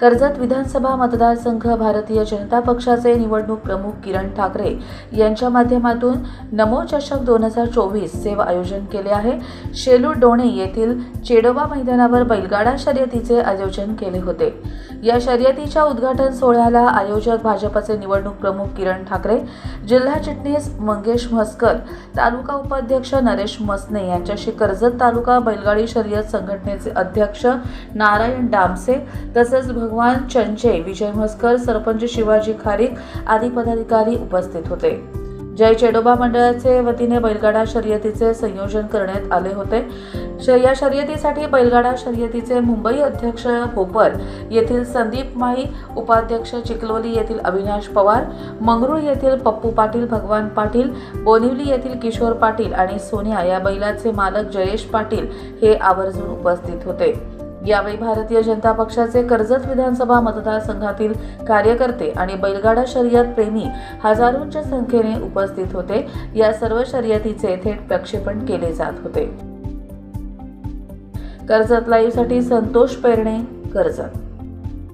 कर्जत विधानसभा मतदारसंघ भारतीय जनता पक्षाचे निवडणूक प्रमुख किरण ठाकरे यांच्या माध्यमातून नमो चषक दोन हजार चोवीसचे आयोजन केले आहे. शेलू डोणे येथील चेडोबा मैदानावर बैलगाडा शर्यतीचे आयोजन केले होते. या शर्यतीच्या उद्घाटन सोहळ्याला आयोजक भाजपचे निवडणूक प्रमुख किरण ठाकरे जिल्हा चिटणीस मंगेश म्हसकर तालुका उपाध्यक्ष नरेश मसने यांच्याशी कर्जत तालुका बैलगाडी शर्यत संघटनेचे अध्यक्ष नारायण डामसे तसेच भगवान चंचे विजय म्हसकर सरपंच शिवाजी खारीक आदी पदाधिकारी उपस्थित होते. जय चेडोबा मंडळाचे वतीने बैलगाडा शर्यतीचे संयोजन करण्यात आले होते. श- या शर्यतीसाठी बैलगाडा शर्यतीचे मुंबई अध्यक्ष होपर येथील संदीप माई उपाध्यक्ष चिखलोली येथील अविनाश पवार मंगरूळ येथील पप्पू पाटील भगवान पाटील बोनिवली येथील किशोर पाटील आणि सोनिया या बैलाचे मालक जयेश पाटील हे आवर्जून उपस्थित होते. यावेळी भारतीय जनता पक्षाचे कर्जत विधानसभा मतदारसंघातील कार्यकर्ते आणि बैलगाडा शर्यत प्रेमी हजारोंच्या संख्येने उपस्थित होते. या सर्व शर्यतीचे थेट प्रक्षेपण केले जात होते. कर्जत लाईव्हसाठी संतोष पेरणे कर्जत.